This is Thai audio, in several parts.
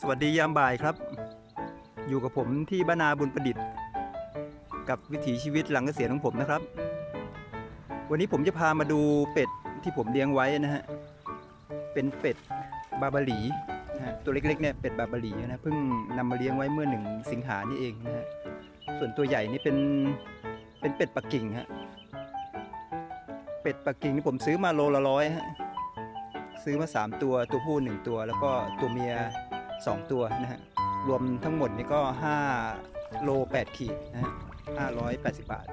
สวัสดียามบ่ายครับ อยู่กับผมที่บ้านนาบุญประดิษฐ์ กับวิถีชีวิตหลังเกษียณของผมนะครับ วันนี้ผมจะพามาดูเป็ดที่ผมเลี้ยงไว้นะฮะ เป็นเป็ดบาบาลีนะฮะตัวเล็กๆเนี่ยเป็ดบาบาลีนะเพิ่งนำมาเลี้ยงไว้เมื่อหนึ่งสิงหานี่เองนะฮะ ส่วนตัวใหญ่นี่เป็นเป็นเป็ดปักกิ่งฮะ เป็ดปักกิ่งนี่ผมซื้อมาโลละร้อยฮะ ซื้อมา 3 ตัวตัวผู้ 1 ตัว แล้วก็ตัวเมีย 2 ตัวนะฮะ รวมทั้งหมดนี่ก็ 5 โล 8 ขีดนะฮะ580 บาท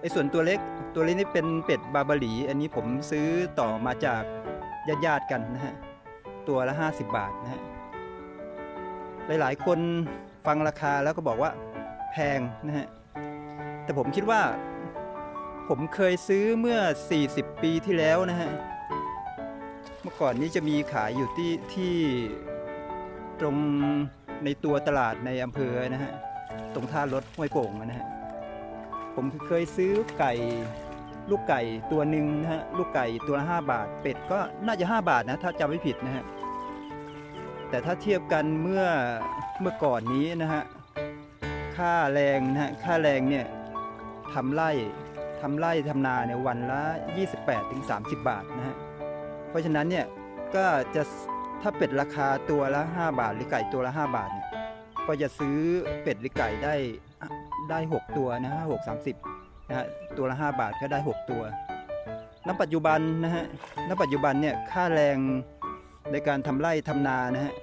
ไอ้ส่วนตัวเล็กตัวเล็กนี่เป็นเป็ดบาบาลี อันนี้ผมซื้อต่อมาจากญาติญาติๆกันนะฮะ ตัวละ 50 บาทนะฮะ หลายๆ คนฟังราคาแล้วก็บอกว่าแพงนะฮะ แต่ผมคิดว่าผมเคยซื้อเมื่อ 40 ปีที่แล้วนะฮะ เมื่อก่อนนี้จะมีขายอยู่ที่ที่ ตรงในตัวตลาดในอำเภอนะฮะตรงท่ารถห้วยโป่งนะฮะผมเคยซื้อไก่ลูกไก่ตัวหนึ่งนะฮะลูกไก่ตัวละ5บาท เป็ดก็น่าจะ 5 บาทนะถ้าจำไม่ผิดนะฮะแต่ถ้าเทียบกันเมื่อเมื่อก่อนนี้นะฮะค่าแรงนะฮะค่าแรงเนี่ยทำไร่ทำไร่ทำนาเนี่ยวันละ 28-30 บาทนะฮะเพราะฉะนั้นเนี่ยก็จะ ถ้าเป็ดราคาตัวละ 5 บาท หรือไก่ตัวละ 5 บาทเนี่ยก็จะซื้อเป็ดหรือไก่ได้ได้ 6 ตัวนะฮะหกสามสิบนะฮะตัวละ 5 บาทก็ได้ 6 ตัวณปัจจุบันนะฮะณปัจจุบันเนี่ยค่าแรงในการทำไร่ทำนานะฮะ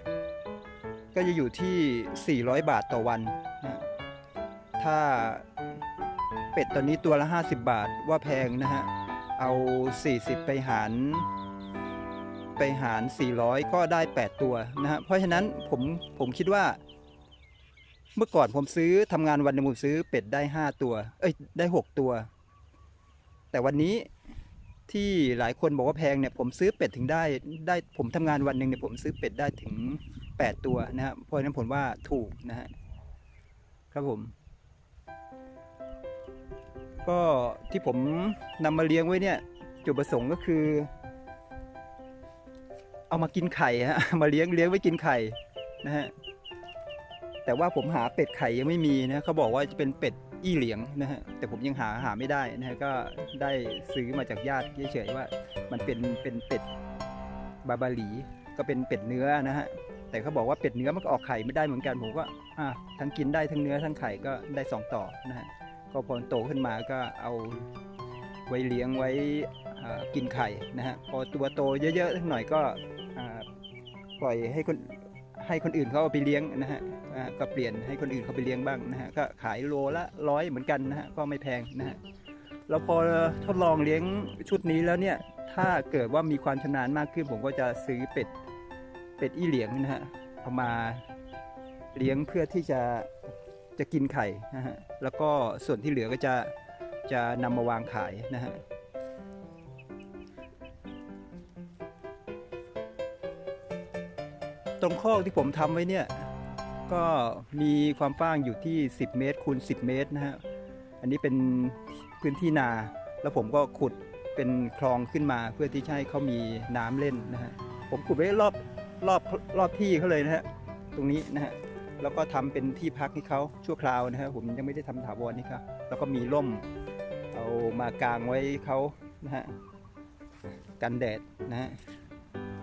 ก็จะอยู่ที่ 400 บาทต่อวันนะถ้าเป็ดตัวนี้ตัวละ 50 บาทว่าแพงนะฮะ เอา 40 ไปหาร ไปหาร 400 ก็ได้ 8 ตัวนะฮะเพราะฉะนั้นผมผมคิดว่า เมื่อก่อนผมซื้อทำงานวันหนึงผมซื้อเป็ดได้ 5 ตัว เอ้ยได้ 6 ตัว แต่วันนี้ที่หลายคนบอกว่าแพงเนี่ยผมซื้อเป็ดถึงได้ได้ผมทำงานวันหนึ่งเนี่ยผมซื้อเป็ดได้ถึง 8 ตัวนะฮะเพราะฉะนั้นผมว่าถูกนะฮะครับผมก็ที่ผมนำมาเลี้ยงไว้เนี่ยจุดประสงค์ก็คือ เอามากินไข่ฮะมาเลี้ยงเลี้ยงไว้กินไข่นะฮะแต่ว่าผมหาเป็ดไข่ยังไม่มีนะเขาบอกว่าจะเป็นเป็ดอี้เหลียงนะฮะแต่ผมยังหาหาไม่ได้นะฮะก็ได้ซื้อมาจากญาติเฉยๆว่า มันเป็นเป็นเป็ดบาบาลีก็เป็นเป็ดเนื้อนะฮะแต่เขาบอกว่าเป็ดเนื้อมันก็ออกไข่ไม่ได้เหมือนกันผมก็อะทั้งกินได้ทั้งเนื้อทั้งไข่ก็ได้สองต่อนะฮะก็พอโตขึ้นมาก็เอาไว้เลี้ยงไว้กินไข่นะฮะพอตัวโตเยอะๆสักหน่อยก็ ปล่อยให้คนให้คนอื่นเขาเอาไปเลี้ยงนะฮะก็เปลี่ยนให้คนอื่นเขาไปเลี้ยงบ้างนะฮะก็ขายโลละร้อยเหมือนกันนะฮะก็ไม่แพงนะฮะแล้วพอทดลองเลี้ยงชุดนี้แล้วเนี่ย ถ้าเกิดว่ามีความชำนาญมากขึ้น ผมก็จะซื้อเป็ดเป็ดอีเหลียงนะฮะเอามาเลี้ยงเพื่อที่จะจะกินไข่นะฮะแล้วก็ส่วนที่เหลือก็จะจะนำมาวางขายนะฮะ ตรงคอกที่ผมทำไว้เนี่ย ก็มีความกว้างอยู่ที่ 10 เมตรคูณ 10 เมตรนะฮะ อันนี้เป็นพื้นที่นา แล้วผมก็ขุดเป็นคลองขึ้นมาเพื่อที่จะให้เขามีน้ำเล่นนะฮะ ผมขุดไว้รอบรอบรอบที่เขาเลยนะฮะ ตรงนี้นะฮะ แล้วก็ทำเป็นที่พักให้เขาชั่วคราวนะฮะ ผมยังไม่ได้ทำถาวรนี่ครับ แล้วก็มีร่มเอามากางไว้เขานะฮะ กันแดดนะฮะ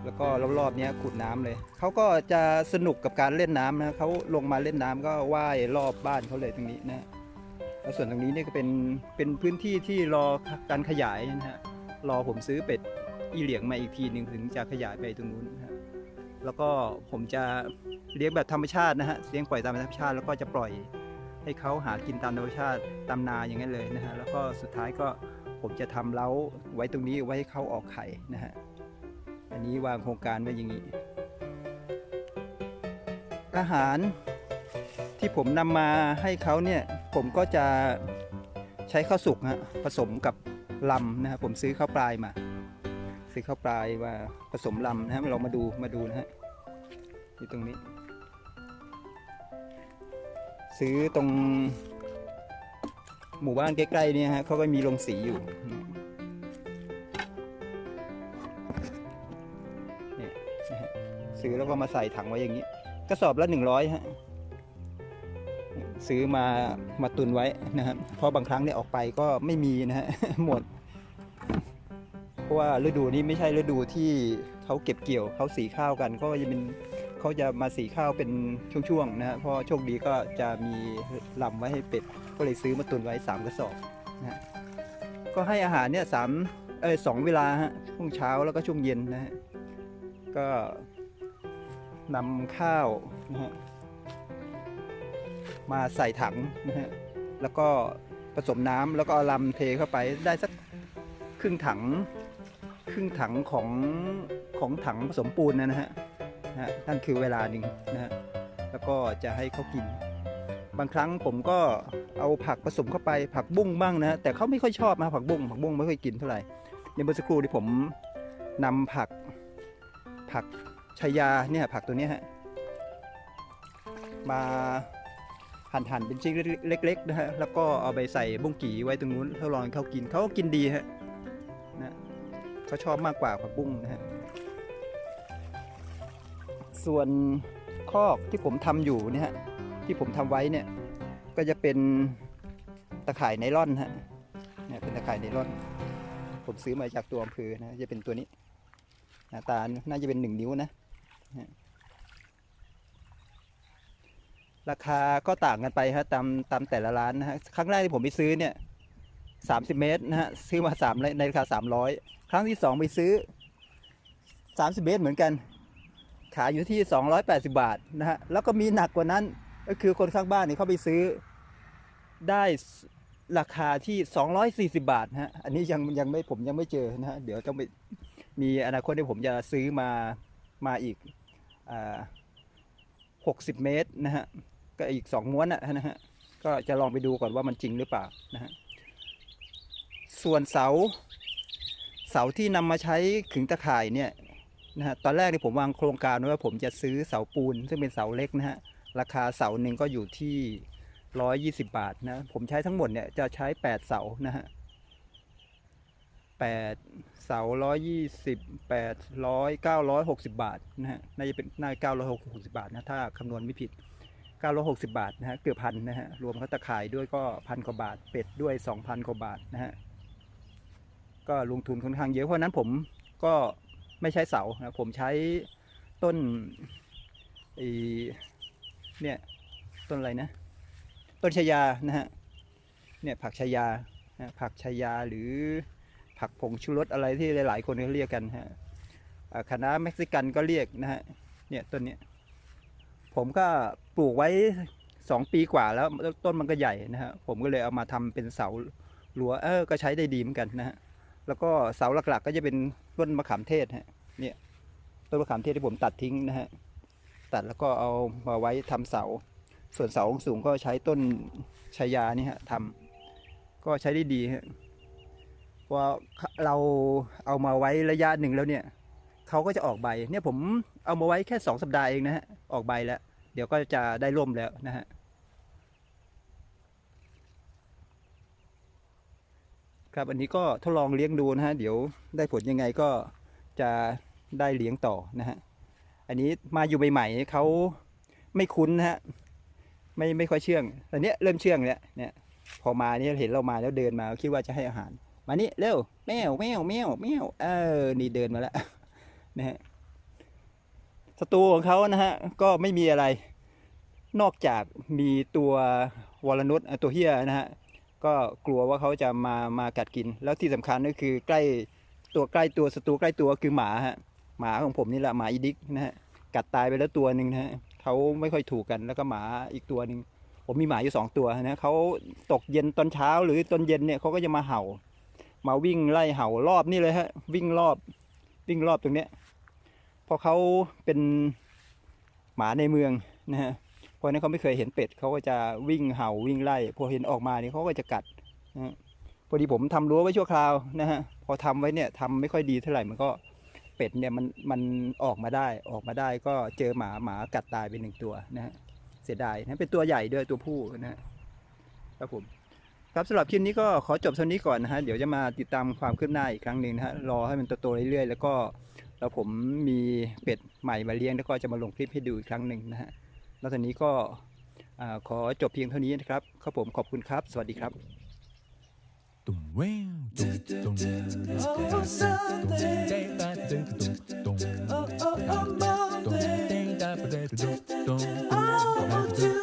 แล้วก็รอบๆนี้ขุดน้ำเลย เขาก็จะสนุกกับการเล่นน้ำนะเขาลงมาเล่นน้ำก็ว่ายรอบบ้านเขาเลยตรงนี้นะแล้วส่วนตรงนี้เนี่ยก็เป็นเป็นพื้นที่ที่รอการขยายนะฮะรอผมซื้อเป็ดอีเหลียงมาอีกทีหนึ่งถึงจะขยายไปตรงนู้นนะฮะแล้วก็ผมจะเลี้ยงแบบธรรมชาตินะฮะเลี้ยงปล่อยตามธรรมชาติแล้วก็จะปล่อยให้เขาหากินตามธรรมชาติตามนาอย่างนั้นเลยนะฮะแล้วก็สุดท้ายก็ผมจะทำเล้าไว้ตรงนี้ไว้ให้เขาออกไข่นะฮะ อันนี้วางโครงการไว้อย่างนี้ อาหารที่ผมนำมาให้เขาเนี่ย ผมก็จะใช้ข้าวสุกฮะผสมกับลำนะครับผมซื้อข้าวปลายมา ซื้อข้าวปลายมาผสมลำนะฮะเรามาดูมาดูนะฮะอยู่ตรงนี้ ซื้อตรงหมู่บ้านใกล้ๆเนี่ยฮะเขาก็มีโรงสีอยู่ ซื้อแล้วก็มาใส่ถังไว้อย่างนี้กระสอบละหนึ่งร้อยฮะซื้อมามาตุนไว้นะครับเพราะบางครั้งเนี่ยออกไปก็ไม่มีนะฮะหมด เพราะว่าฤดูนี้ไม่ใช่ฤดูที่เขาเก็บเกี่ยวเขาสีข้าวกัน ก็จะเป็นเขาจะมาสีข้าวเป็นช่วงๆนะฮะเพราะโชคดีก็จะมีลำไว้ให้เป็ดก็เลยซื้อมาตุนไว้สามกระสอบนะฮะก็ให้อาหารเนี่ยสามเออสองเวลาฮะช่วงเช้าแล้วก็ช่วงเย็นนะฮะก็ นำข้าวนะฮะมาใส่ถังนะฮะแล้วก็ผสมน้ำแล้วก็เอาลำเทเข้าไปได้สักครึ่งถัง ครึ่งถังของของถังผสมปูนนะฮะนะนั่นคือเวลาหนึ่งนะฮะแล้วก็จะให้เขากิน บางครั้งผมก็เอาผักผสมเข้าไปผักบุ้งบ้างนะแต่เขาไม่ค่อยชอบนะผักบุ้งผักบุ้งไม่ค่อยกินเท่าไหร่ในเมื่อสักครู่ที่ผมนำผักผัก ชายาเนี่ยผักตัวนี้ฮะมาหั่นหั่นๆเป็นชิ้นเล็กๆนะฮะแล้วก็เอาไปใส่บุ้งกีไว้ตรงนู้นทดลองให้เขากินเขาก็กินดีฮะนะเขาชอบมากกว่าผักบุ้งนะฮะส่วนคอกที่ผมทำอยู่เนี่ยฮะที่ผมทำไว้เนี่ยก็จะเป็นตะข่ายไนล่อนฮะเนี่ยเป็นตะข่ายไนล่อน ผมซื้อมาจากตัวอำเภอนะจะเป็นตัวนี้หน้าตาน่าจะเป็นหนึ่งนิ้วนะ ราคาก็ต่างกันไปฮะตามตามแต่ละร้านนะฮะครั้งแรกที่ผมไปซื้อเนี่ยสามสิบเมตรนะฮะซื้อมาสามในราคาสามร้อยครั้งที่สองไปซื้อสามสิบเมตรเหมือนกัน ขายอยู่ที่สองร้อยแปดสิบาทนะฮะแล้วก็มีหนักกว่านั้นก็คือคนข้างบ้านเนี่ยเขาไปซื้อได้ราคาที่สองร้อยสี่สิบาทนะฮะอันนี้ยังยังไม่ผมยังไม่เจอนะฮะเดี๋ยวต้องไปมีอนาคตที่ผมจะซื้อมามาอีก หกสิบเมตรนะฮะก็อีกสองม้วนนะนะฮะก็จะลองไปดูก่อนว่ามันจริงหรือเปล่านะฮะส่วนเสาเสาที่นำมาใช้ขึงตะข่ายเนี่ยนะฮะตอนแรกที่ผมวางโครงการไว้ว่าผมจะซื้อเสาปูน ซึ่งเป็นเสาเล็กนะฮะราคาเสาหนึ่งก็อยู่ที่ร้อยยี่สิบาทนะผมใช้ทั้งหมดเนี่ยจะใช้แปดเสานะฮะ แปดเสาร้อยยี่สิบแปดร้อยเก้าร้อยหกสิบาทนะฮะน่าจะเป็นน่าเก้าร้อยหกสิบาทนะถ้าคำนวณไม่ผิดเก้าร้อยหกสิบาทนะฮะเกือบพันนะฮะรวมเขาตะข่ายด้วยก็พันกว่าบาท เป็ดด้วยสองพันกว่าบาทนะฮะก็ลงทุนค่อนข้างเยอะเพราะนั้นผมก็ไม่ใช้เสานะผมใช้ต้นอีเนี่ยต้นอะไรนะ ต้นชายานะฮะเนี่ยผักชายานะผักชายาหรือ ผักผงชูรสอะไรที่หลาย ๆ คนเขาเรียกกันฮะคณะเม็กซิกันก็เรียกนะฮะเนี่ยต้นเนี้ยผมก็ปลูกไว้สองปีกว่าแล้วต้นมันก็ใหญ่นะฮะผมก็เลยเอามาทำเป็นเสารั้วเออก็ใช้ได้ดีเหมือนกันนะฮะแล้วก็เสาหลักๆ ก็จะเป็นต้นมะขามเทศฮะเนี่ยต้นมะขามเทศที่ผมตัดทิ้งนะฮะตัดแล้วก็เอามาไว้ทำเสา ส่วนเสาสูงก็ใช้ต้นชายานี่ฮะทำก็ใช้ได้ดีฮะ เพราเราเอามาไว้ระยะหนึ่งแล้วเนี่ยเขาก็จะออกใบ เนี่ยผมเอามาไว้แค่สองสัปดาห์เองนะฮะออกใบแล้ว เดี๋ยวก็จะได้ร่มแล้วนะฮะครับอันนี้ก็ทดลองเลี้ยงดูนะฮะเดี๋ยวได้ผลยังไงก็จะได้เลี้ยงต่อนะฮะอันนี้มาอยู่ใหม่ๆเขาไม่คุ้นนะฮะไม่ไม่ค่อยเชื่องแต่เนี้ยเริ่มเชื่องแล้วเนี่ยพอมาเนี่ยเห็นเรามาแล้วเดินมาคิดว่าจะให้อาหาร มานี่เร็วแมวแมวแมวแมวเออนี่เดินมาแล้วนะฮะศัตรูของเขานะฮะก็ไม่มีอะไร นอกจากมีตัววรนุษย์ตัวเฮียนะฮะก็กลัวว่าเขาจะมามากัดกิน แล้วที่สำคัญก็คือใกล้ตัวใกล้ตัวศัตรูใกล้ตัวคือหมาฮะหมาของผมนี่แหละหมาอีดิกนะฮะกัดตายไปแล้วตัวหนึ่งนะฮะเขาไม่ค่อยถูกกันแล้วก็หมาอีกตัวหนึ่งผมมีหมาอยู่สองตัวนะเขาตกเย็นตอนเช้าหรือตอนเย็นเนี่ยเขาก็จะมาเห่า มาวิ่งไล่เห่ารอบนี่เลยฮะ วิ่งรอบวิ่งรอบตรงเนี้ยพราะเขาเป็นหมาในเมืองนะฮะเพราะนั้นเขาไม่เคยเห็นเป็ดเขาก็จะวิ่งเห่าวิ่งไล่พอเห็นออกมานี่เขาก็จะกัดนะพอดีผมทำรั้วไว้ชั่วคราวนะฮะพอทำไว้เนี่ยทำไม่ค่อยดีเท่าไหร่มันก็เป็ดเนี่ยมันมันออกมาได้ออกมาได้ก็เจอหมาหมากัดตายไปหนึ่งตัวนะฮะเสียดายนะเป็นตัวใหญ่ด้วยตัวผู้นะฮะครับผม ครับสำหรับคลิปนี้ก็ขอจบเท่านี้ก่อนนะฮะเดี๋ยวจะมาติดตามความคืบหน้าอีกครั้งหนึ่งนะฮะรอให้มันโตๆเรื่อยๆ แล้วก็แล้วผมมีเป็ดใหม่มาเลี้ยงแล้วก็จะมาลงคลิปให้ดูอีกครั้งหนึ่งนะฮะแล้วตอนนี้ก็ขอจบเพียงเท่านี้นะครับครับผมขอบคุณครับ สวัสดีครับ Oh, Sunday. Oh, oh, oh, Monday. Oh, Oh,